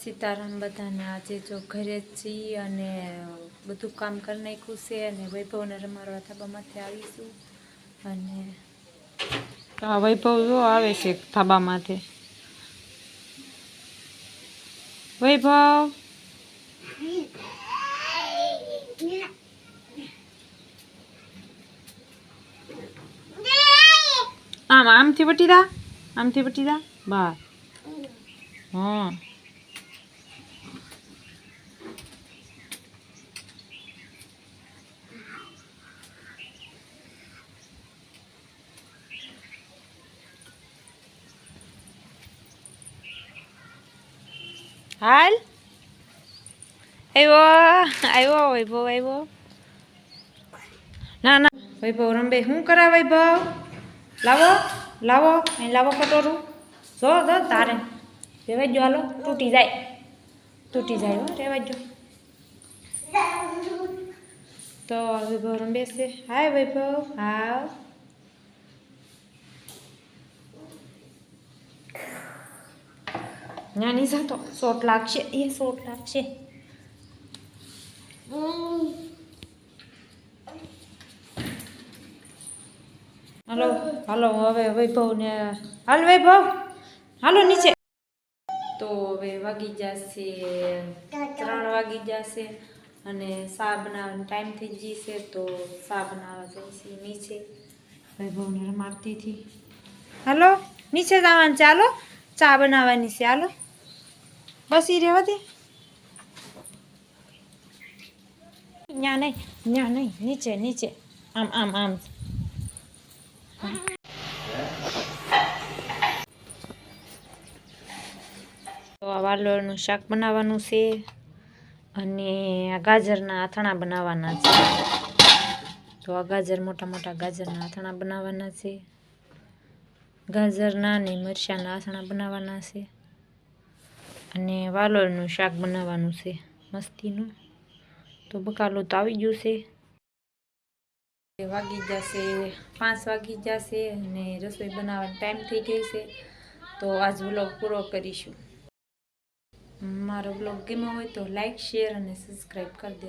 સીતારામ બધાને આજે જો ઘરે જ છીએ અને બધું કામ કરી નાખ્યું છે અને વૈભવને રમાડવા થાબામાંથી આવીશું. અને આ વૈભવ જો આવે છે થાબામાંથી વૈભવ! આમ, આમથી વટી દા, આમથી વટી દા. બા હા હાલ? આવ્યો આવ્યો વૈભવ, આવ્યો. ના ના. વૈભવ રંબે શું કરા વૈભવ? લાવો લાવો, અહીં લાવો કટોરું. જો દો તારે. રેવાઈ જો, હાલો. તૂટી જાય. તૂટી જાય, હો, રેવાઈ જો. તો વૈભવ રંબે છે. હાય વૈભવ, હાવ. નાની જાતો શોટ લાગશે એ શોટ લાગશે હલો હલો હવે વૈભવને હાલ વૈભવ હાલો નીચે તો હવે વાગી જશે ત્રણ વાગી જશે અને સા બનાવવાનો ટાઈમ થઈ જશે તો સા બનાવવા જઈશે નીચે વૈભવને રમાડતી હતી હાલો નીચે જવાનું હાલો ચા બનાવવાની છે હાલો બસ એ રહેવા દે. ન્યા નહીં ન્યા નહીં, નીચે નીચે. આમ આમ આમ. તો આ વાલોળનું શાક બનાવવાનું છે અને આ ગાજરના અથાણા બનાવવાના છે. તો આ ગાજર, મોટા મોટા ગાજરના અથાણા બનાવવાના છે. ગાજરના અને મરચાંના અથાણા બનાવવાના છે. અને વાલોળનું શાક બનાવવાનું છે, મસ્તીનું. તો બકાલો તો આવી ગયું છે. વાગી જશે, પાંચ વાગી જશે અને રસોઈ બનાવવાનો ટાઈમ થઈ ગઈ છે. તો આજ વ્લોગ પૂરો કરીશું. મારો બ્લોગ ગમ્યો હોય તો લાઈક શેર અને સબસ્ક્રાઈબ કરી દેજો.